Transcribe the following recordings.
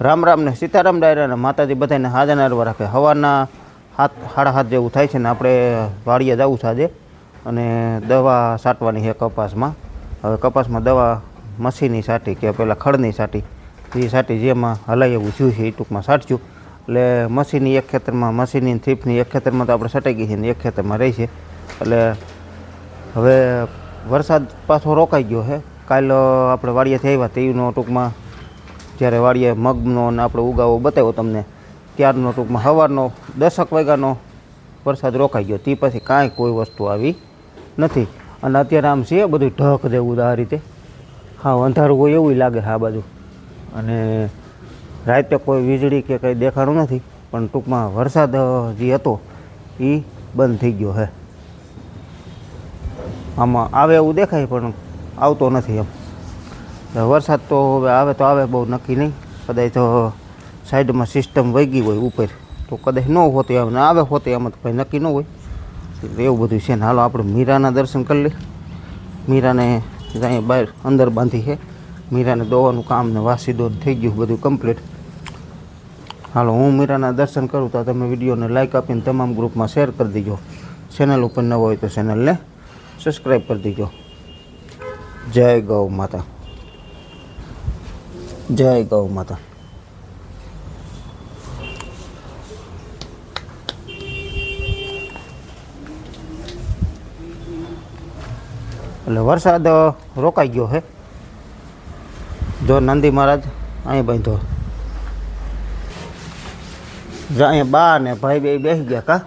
રામ રામ ને સીતારામ ડાયરા અને માતાજી બધાને હાજર હરવા રાખે. હવાના હાથ સાડા હાથ જેવું થાય છે ને આપણે વાડીએ જવું આજે અને દવા છાંટવાની છે કપાસમાં. હવે કપાસમાં દવા મસીની સાટી કે પહેલાં ખડની સાટી, એ છાંટી જેમાં હલાય એવું જોયું છે એ ટૂંકમાં છાંટશું એટલે મસીની એક ખેતરમાં, મસીની થીપની એક ખેતરમાં તો આપણે સટાઈ ગઈ છે ને એક ખેતરમાં રહી છે. એટલે હવે વરસાદ પાછો રોકાઈ ગયો છે. કાલ આપણે વાડીએથી આવ્યા તેનો ટૂંકમાં જ્યારે વાડીએ મગનો અને આપણે ઉગાવો બતાવ્યો તમને, ત્યારનો ટૂંકમાં સવારનો દસક વાગ્યાનો વરસાદ રોકાઈ ગયો. તે પછી કાંઈ કોઈ વસ્તુ આવી નથી. અને અત્યારે આમ છે, બધું ઢક જેવું આ રીતે. હા, અંધારું હોય એવું લાગે હા બાજુ. અને રાતે કોઈ વીજળી કે કંઈ દેખાડું નથી, પણ ટૂંકમાં વરસાદ જે હતો એ બંધ થઈ ગયો હે આમાં આવે એવું દેખાય, પણ આવતો નથી એમ. વરસાદ તો હવે આવે તો આવે, બહુ નક્કી નહીં. કદાચ તો સાઈડમાં સિસ્ટમ વહી હોય ઉપર. તો કદાચ ન હોતી આવે ને આવે હોતી એમાં તો કંઈ નક્કી ન હોય. એટલે એવું બધું છે ને. હાલો, આપણે મીરાના દર્શન કરી લઈએ. મીરાને અહીંયા બહાર અંદર બાંધી છે. મીરાને દોવાનું કામ ને વાસી દોન થઈ ગયું બધું કમ્પ્લીટ હાલો, હું મીરાના દર્શન કરું તો તમે વિડીયોને લાઈક આપીને તમામ ગ્રુપમાં શેર કરી દેજો. ચેનલ ઉપર ન હોય તો ચેનલને સબસ્ક્રાઈબ કરી દેજો. જય ગૌ માતા. જય ગૌ માતા. એટલે વરસાદ રોકાઈ ગયો છે જો નંદી મહારાજ અહીં બાંધો. જો અહીંયા બા ને ભાઈ બે બેસી ગયા કા?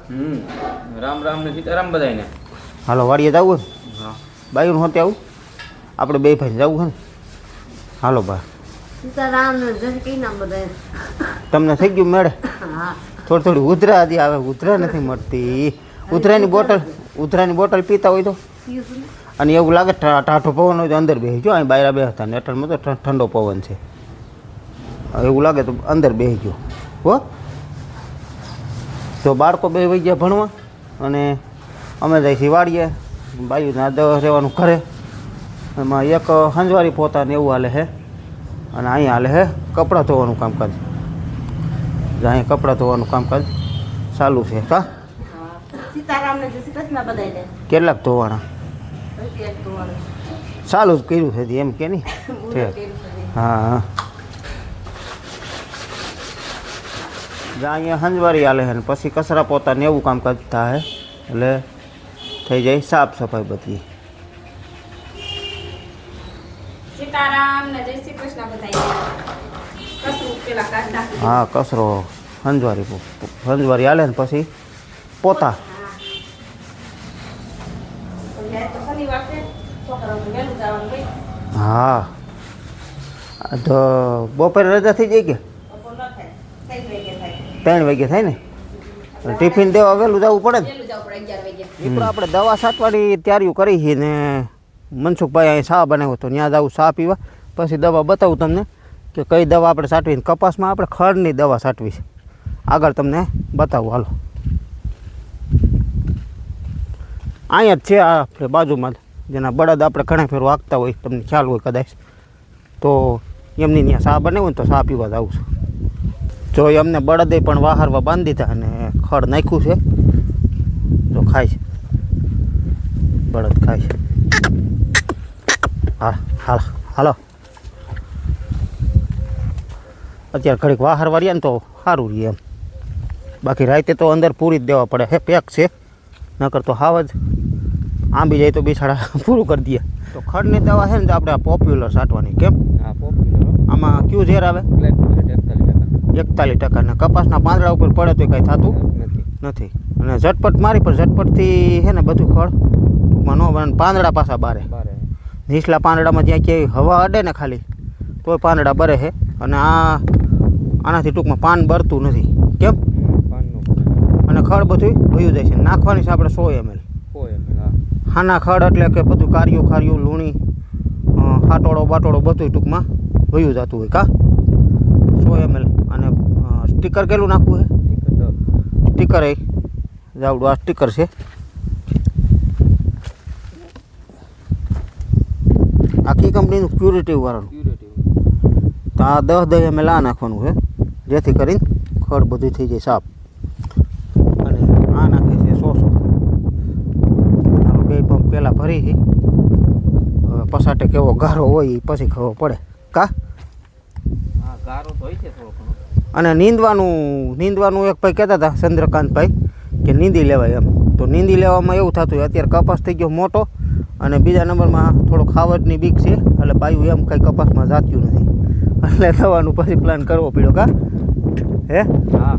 રામ રામ ને સીતારામ બધાને હાલો વાડીએ જવું હા? બાયું હોતે આવું? આપણે બે ભાઈ જવું છે ને? હાલો બા. તમને થઈ ગયું મેળે? થોડી થોડી ઉધરા હજી આવે, ઉધરા નથી મળતી. ઉધરાની બોટલ ઉધરાની બોટલ પીતા હોય તો. અને એવું લાગે ટાઢો પવન હોય તો અંદર બેસી જો અહીં બાયરા બે હતા અટલમાં તો ઠંડો પવન છે. એવું લાગે તો અંદર બેસી ગયો હો? તો બાળકો બે વહી ગયા ભણવા અને અમે જાય છીએ વાડીએ બાયુના દ રહેવાનું ઘરે. એમાં એક હંજવારી પોતાને એવું હાલે છે અને અહીંયા હાલે છે કપડાં ધોવાનું કામકાજ જે અહીંયા કપડાં ધોવાનું કામકાજ ચાલુ છે કા? સીતારામ ને જય શ્રી કૃષ્ણ બધાને કેટલાક ધોવાના પછી એક ધોવાનું. ચાલુ જ કર્યું છે હજી એમ કે નહીં? મુહૂર્ત ઠીક. કર્યું છે. હા હા. જ્યાં અહીંયા હંજવારી હાલે છે ને પછી કચરા પોતાને એવું કામકાજ થાય એટલે થઈ જાય સાફ સફાઈ બધી. સીતારામ ને જય શ્રી કૃષ્ણ નાખી. હા કચરો હંજવારી હંજવારી આલે ને પછી પોતા. હા. તો બપોરે રજા થઈ જાય કે? ત્રણ વાગે થાય. ને? ટિફિન દેવા વહેલું જવું પડે ને? આપણે દવા સાચવાની તૈયારીઓ કરી છે ને મનસુખભાઈ અહીં ચા બનાવ્યો તો ત્યાં જાઉં શાહ પીવા. પછી દવા બતાવું તમને કે કઈ દવા આપણે સાટવી કપાસમાં આપણે ખડની દવા સાટવી છે. આગળ તમને બતાવું. હાલો. અહીંયા જ છે આપણે બાજુમાં જેના બળદ આપણે ઘણા ફેરો વાગતા હોય, તમને ખ્યાલ હોય કદાચ. તો એમની ત્યાં ચા બનાવ્યું ને તો શાહ પીવા જવું છે. જો એમને બળદે પણ વાહારવા બાંધી દીધા અને ખડ નાખ્યું છે. જો ખાય છે. બળદ ખાય છે. હાલ હાલો. અત્યારે ઘડીક વાહર વાળીએ ને તો સારું રહીએ એમ. બાકી રાતે તો અંદર પૂરી જ દેવા પડે. હે પેક છે. નકર તો હાવ જ આંબી જાય તો બિછાડા પૂરું કરી દઈએ તો ખડની દવા છે ને તો આપણે પોપ્યુલર છાંટવાની કેમ? હા પોપ્યુલર આમાં કયું ઝેર આવે? એકતાલીસ ટકા. ને કપાસના પાંદડા ઉપર પડે તો કંઈ થતું? નથી. નથી. અને ઝટપટ મારી પણ ઝટપટથી છે ને બધું ખડ. ટૂંકમાં ન બને પાંદડા પાછા બારે. બારે. નીચલા પાંદડામાં જ્યાં ક્યાંય હવા અડે ને ખાલી તોય પાંદડા બરે છે અને આ આનાથી ટૂંકમાં પાન બરતું નથી. કેમ? અને ખડ બધું વયું જાય છે. નાખવાની છે આપણે સો એમએલ હાના ખડ એટલે કે બધું કાર્યું ખાર્યું લૂણી હાટોળો બાટોળો બધું ટૂંકમાં વયું જતું હોય કા? સો એમએલ અને સ્ટીકર કેટલું નાખવું છે સ્ટીકર એ જાવડું આ સ્ટીકર છે. આખી કંપનીનું ક્યુરેટિવ વાળાનું તો આ દહ દહ અમે લા નાખવાનું છે જેથી કરીને ખડ બધું થઈ જાય સાફ. અને આ નાખે છે સો સો હાલો બે પંપ પહેલાં ભરી છે હવે પસાટે કેવો ગારો હોય એ પછી ખબર પડે. કા? ગારો તો હોય છે થોડો અને નીંદવાનું નીંદવાનું એક ભાઈ કહેતા હતા ચંદ્રકાંતભાઈ કે નીંદી લેવાય એમ. તો નીંદી લેવામાં એવું થતું અત્યારે કપાસ થઈ ગયો મોટો. અને બીજા નંબરમાં થોડો ખાવટની બીક છે એટલે પાયું એમ કંઈ કપાસમાં જાત્યું નથી. એટલે થવાનું પછી પ્લાન કરવો પડ્યો કા? હે? હા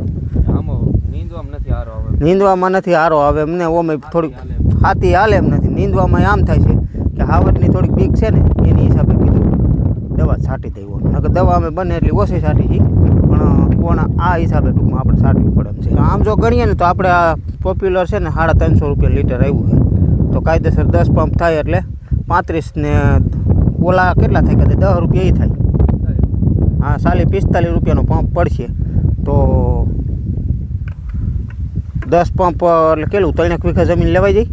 આમાં નીંદવામાં નથી હારો આવે. નીંદવામાં નથી હારો આવે એમને ઓમે થોડીક હાથી હાલે એમ નથી. નીંદવામાં આમ થાય છે કે હાવટની થોડીક બીક છે ને એની હિસાબે કીધું. દવા છાંટી દઈ હોય નકર દવા અમે બને એટલી ઓછી છાંટી છીએ પણ કોણ આ હિસાબે ટૂંકમાં આપણે છાંટવી પડે છે. આમ જો ગણીએ ને તો આપણે આ પોપ્યુલર છે ને સાડા ત્રણસો રૂપિયા લીટર આવ્યું છે. તો કાયદેસર દસ પંપ થાય એટલે પાંત્રીસ ને ઓલા કેટલા થાય કદાચ દસ રૂપિયા એ થાય. હા સાલી પિસ્તાલીસ રૂપિયાનો પંપ પડશે. તો દસ પંપ એટલે કેટલું? ત્રણેક વીઘા જમીન લેવાઈ જાય?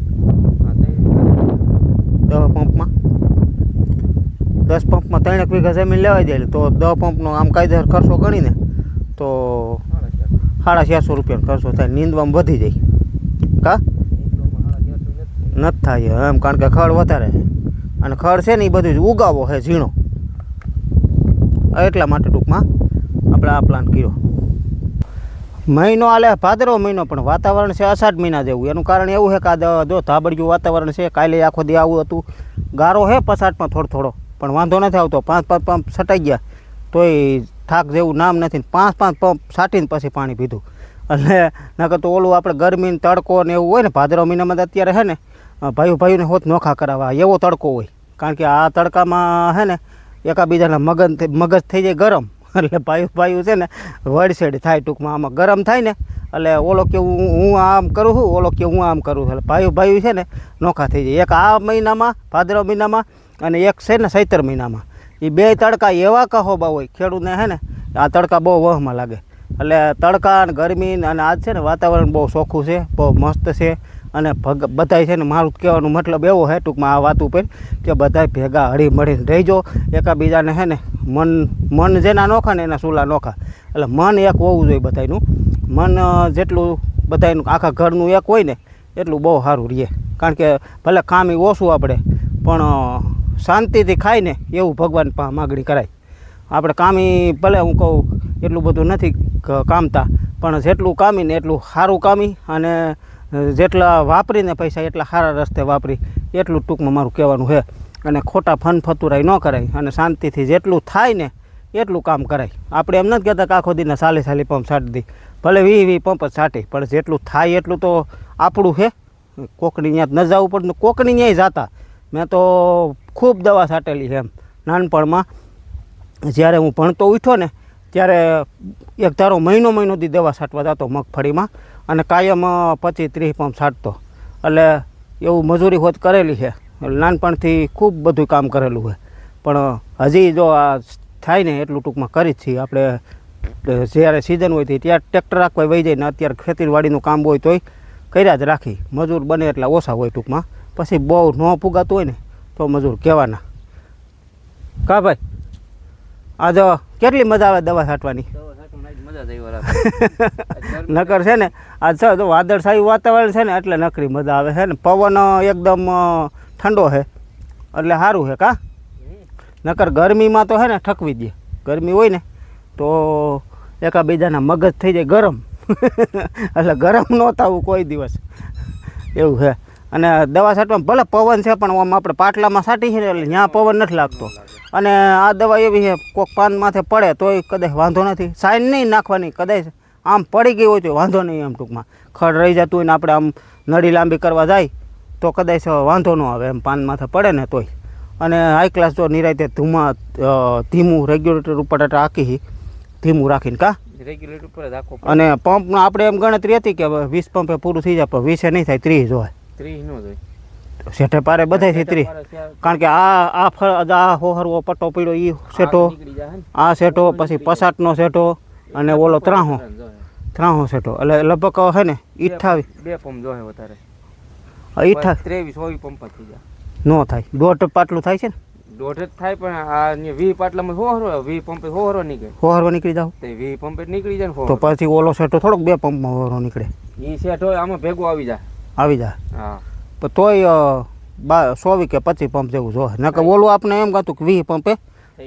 દહ દસ પંપમાં? દસ પંપમાં ત્રણેક વીઘા જમીન લેવાઈ જાય તો દસ પંપનો આમ કાયદેસર ખર્ચો ગણીને તો સાડા ચારસો રૂપિયાનો ખર્ચો થાય નીંદવામાં વધી જાય. કા? નથી થાય એમ, કારણ કે ખડ વધારે અને ખડ છે ને એ બધું જ ઉગાવો છે ઝીણો. એટલા માટે ટૂંકમાં આપણે આ પ્લાન કર્યો. મહિનો આલે ભાદરવો મહિનો, પણ વાતાવરણ છે અષાઢ મહિના જેવું. એનું કારણ એવું છે કે આ જો ધાબડિયું વાતાવરણ છે, કાલે આખો દી આવું હતું. ગારો છે પસાટમાં થોડો થોડો, પણ વાંધો નથી આવતો. પાંચ પાંચ પંપ છટાઈ ગયા. તોય થાક જેવું નામ નથી. પાંચ પાંચ પંપ છાંટીને પછી પાણી પીધું. એટલે નકર તો ઓલું આપણે ગરમીને તડકો ને એવું હોય ને, ભાદરવા મહિનામાં અત્યારે છે ને ભાઈઓ ભાઈઓને હોત નોખા કરાવવા, એવો તડકો હોય. કારણ કે આ તડકામાં છે ને, એકાબીજાના મગજ મગજ થઈ જાય ગરમ. એટલે ભાઈઓ ભાઈઓ છે ને વડસેડ થાય ટૂંકમાં. આમાં ગરમ થાય ને, એટલે ઓલો કે હું હું આમ કરું છું, ઓલો કે હું આમ કરું છું. એટલે ભાઈઓ ભાઈઓ છે ને, નોખા થઈ જાય. એક આ મહિનામાં, ભાદરવ મહિનામાં અને એક છે ને સૈતર મહિનામાં. એ બે તડકા એવા કહોબા હોય, ખેડૂતને છે ને, આ તડકા બહુ વહમાં લાગે. એટલે તડકા અને ગરમી અને આજ છે ને વાતાવરણ બહુ ચોખ્ખું છે, બહુ મસ્ત છે. અને ભગ બધાય છે ને મારું કહેવાનું મતલબ એવો છે, ટૂંકમાં આ વાત ઉપર કે બધાય ભેગા હળી મળીને રહીજો. એકાબીજાને છે ને મન મન જેના નોખા ને એના સુલા નોખા. એટલે મન એક હોવું જોઈએ બધાયનું. મન જેટલું બધાયનું આખા ઘરનું એક હોય ને, એટલું બહુ સારું રહે. કારણ કે ભલે કામી ઓછું આપણે પણ શાંતિથી ખાય ને એવું ભગવાન પા માગણી કરાય. આપણે કામી ભલે હું કહું, એટલું બધું નથી કામતા, પણ જેટલું કામી ને એટલું સારું કામી અને જેટલા વાપરીને પૈસા એટલા સારા રસ્તે વાપરી, એટલું ટૂંકમાં મારું કહેવાનું છે. અને ખોટા ફન ફતુરાઈ ન કરાય, અને શાંતિથી જેટલું થાય ને એટલું કામ કરાય. આપણે એમ નથી કહેતા કે આખો દીને સાલી સાલી પંપ છાંટી દી. ભલે વી વી પંપ જ છાંટી પણ જેટલું થાય એટલું તો આપણું છે. કોકની ત્યાં ન જવું પડે કોકણી ત્યાંય જાતા. મેં તો ખૂબ દવા છાંટેલી છે એમ. નાનપણમાં જ્યારે હું ભણતો ઉઠ્યો ને ત્યારે એક ધારો મહિનો મહિનો દી દવા છાંટવા જતો મગફળીમાં અને કાયમ પચીસ ત્રીસ પંપ છાંટતો. એટલે એવું મજૂરી હોત કરેલી છે. નાનપણથી ખૂબ બધું કામ કરેલું છે. પણ હજી જો આ થાય ને એટલું ટૂંકમાં કરી જ છીએ. આપણે જ્યારે સિઝન હોય તે ત્યારે ટ્રેક્ટર રાખવા વહી જાય ને અત્યારે ખેતીવાડીનું કામ હોય તોય કર્યા જ રાખી. મજૂર બને એટલા ઓછા હોય ટૂંકમાં. પછી બહુ ન પુગાતું હોય ને તો મજૂર કહેવાના. કા ભાઈ? આ જો કેટલી મજા આવે દવા છાંટવાની. નકર છે ને આ છે તો વાદળછાયું વાતાવરણ છે ને એટલે નકરી મજા આવે છે ને. પવન એકદમ ઠંડો છે. એટલે સારું છે કા. નકર ગરમીમાં તો છે ને ઠકવી દે. ગરમી હોય ને તો એકાબીજાના મગજ થઈ જાય ગરમ. એટલે ગરમ ન થવું કોઈ દિવસ. એવું છે. અને દવા છાંટવામાં ભલે પવન છે પણ આમ આપણે પાટલામાં છાંટી છે ને એટલે ત્યાં પવન નથી લાગતો. અને આ દવા એવી છે કોક પાન માથે પડે તોય કદાચ વાંધો નથી. સાઈન નહીં નાખવાની કદાચ આમ પડી ગઈ હોય તો વાંધો નહીં એમ ટૂંકમાં. ખડ રહી જતું હોય ને આપણે આમ નળી લાંબી કરવા જાય તો કદાચ વાંધો ન આવે એમ પાન માથે પડે ને તોય. અને હાઈ ક્લાસ જો નિરાયતે ધૂમા ધીમું રેગ્યુલેટર ઉપર રાખી ધીમું રાખીને કા? રેગ્યુલેટર ઉપર રાખો અને પંપ આપણે એમ ગણતરી હતી કે વીસ પંપે પૂરું થઈ જાય પણ વીસે નહીં થાય ત્રીસ હોય. ત્રીસ ન જોઈ શેઠે પારે બધાયથી ત્રીસ કારણ કે આ આ ફળ આ હોહરવો પટ્ટો પડ્યો એ ને. આ સેટો પછી પસાટનો સેટો અને ઓલો ત્રાહો. ત્રાહો શેઠો. એટલે લગભગ હે ને ઈઠાવી બે પંપ જોહે વધારે. ઈઠા ત્રેવીસ ચોવીસ પંપ થઈ જાય. નો થાય. દોઢ પાટલું થાય છે ને? દોઢ જ થાય પણ આ વી પાટલામાં હોહરો વી પંપે હોહરો નીકળે. હોહરો નીકળી જાવ તે વી પંપે નીકળી જાય ને તો પછી ઓલો સેટો થોડોક બે પંપમાં હોહરો નીકળે. ઈ શેઠો હોય આમાં ભેગો આવી જાય. આવી જાય. હા. પણ તોય બા ચોવીસ કે પચીસ પંપ જેવું જો નકર ઓલું આપણે એમ કહેતું કે વીસ પંપે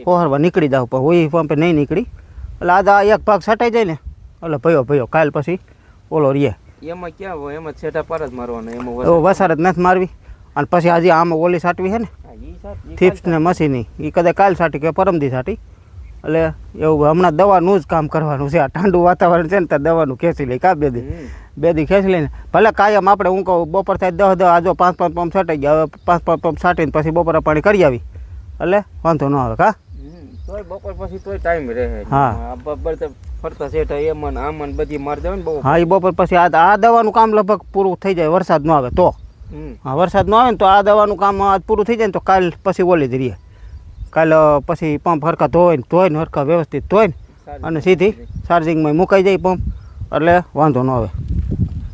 પહોરવા નીકળી જાવ પણ વીસ પંપે નહીં નીકળી. એટલે આ એક ભાગ છટાઈ જાય ને એટલે ભયો ભયો કાલ પછી ઓલો રીએ એમાં ક્યાં હોય? એમાં છેટા પર જ મારવાનો એમાં વસાર. જ નથી મારવી. અને પછી આજે આમાં ઓલી સાટવી છે ને થીપ્સ ને મશીની એ કદાચ કાલ સાટી કે પરમદી સાટી એટલે એવું હમણાં દવાનું જ કામ કરવાનું છે. આ ઠંડુ વાતાવરણ છે ને ત્યાં દવાનું ખેંચી લઈ કા બે દી. બે દી ખેંચી લઈને. ભલે કાયમ આપણે હું કહું બપોર થાય દસ દસ આજો પાંચ પાંચ પંપ છાંટી ગયા હવે પાંચ પાંચ પંપ છાંટીને પછી બપોરે પાણી કરી આવી. એટલે વાંધો ન આવે કા? તોય બપોર પછી તોય ટાઈમ રહે. હા. બપોર ફરતા શેઠા એમાં ને આમાં બધી માર દેવાય ને બહુ. હા એ બપોર પછી આ આ દવાનું કામ લગભગ પૂરું થઈ જાય વરસાદ ન આવે તો. હા વરસાદ ન આવે ને તો આ દવાનું કામ આજ પૂરું થઈ જાય ને તો કાલ પછી ઓલી જ રહીએ કાલ પછી પંપ હરખા ધોઈને ધોઈને હરખા વ્યવસ્થિત ધોઈને અને સીધી ચાર્જિંગમાં મુકાઈ જાય પંપ. એટલે વાંધો ન આવે.